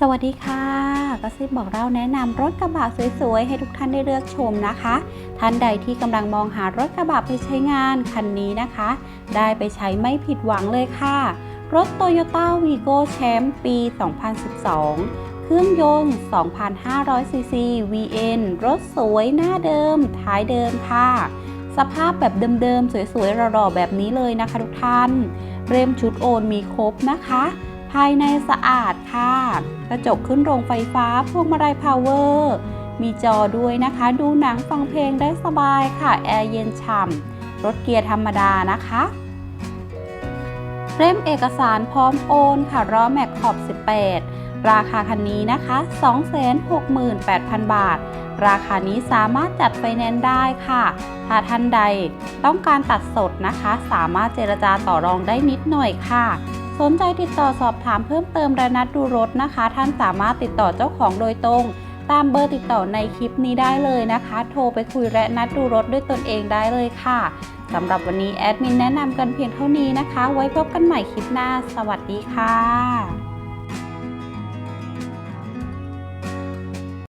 สวัสดีค่ะก็ซิบบอกเราแนะนำรถกระบะสวยๆ ให้ทุกท่านได้เลือกชมนะคะ ท่านใดที่กำลังมองหารถกระบะไปใช้งานคันนี้นะคะ ได้ไปใช้ไม่ผิดหวังเลยค่ะ รถ Toyota Vigo Champ ปี 2012 เครื่องยนต์ 2,500ซีซี VN รถสวยหน้าเดิม ท้ายเดิมค่ะ สภาพแบบเดิมๆ สวยๆหล่อๆแบบนี้เลยนะคะทุกท่าน เริ่มชุดโอนมีครบนะคะ ภายในสะอาดค่ะ กระจกขึ้นโรงไฟฟ้าพวงมาลัยพาวเวอร์มีจอด้วยนะคะ ดูหนังฟังเพลงได้สบายค่ะ แอร์เย็นฉ่ำรถเกียร์ธรรมดานะคะเล่มเอกสารพร้อมโอนค่ะล้อแม็กขอบ 18 ราคาคันนี้นะคะ 268,000 บาท ราคานี้สามารถจัดไฟแนนซ์ได้ค่ะ ถ้าท่านใดต้องการตัดสดนะคะ สามารถเจรจาต่อรองได้นิดหน่อยค่ะ สนใจติดต่อสอบถามเพิ่มเติมและนัดดูรถนะคะ ท่านสามารถติดต่อเจ้าของโดยตรง ตามเบอร์ติดต่อในคลิปนี้ได้เลยนะคะ โทรไปคุยและนัดดูรถด้วยตนเองได้เลยค่ะสำหรับวันนี้แอดมินแนะนำกันเพียงเท่านี้นะคะ ไว้พบกันใหม่คลิปหน้า สวัสดีค่ะ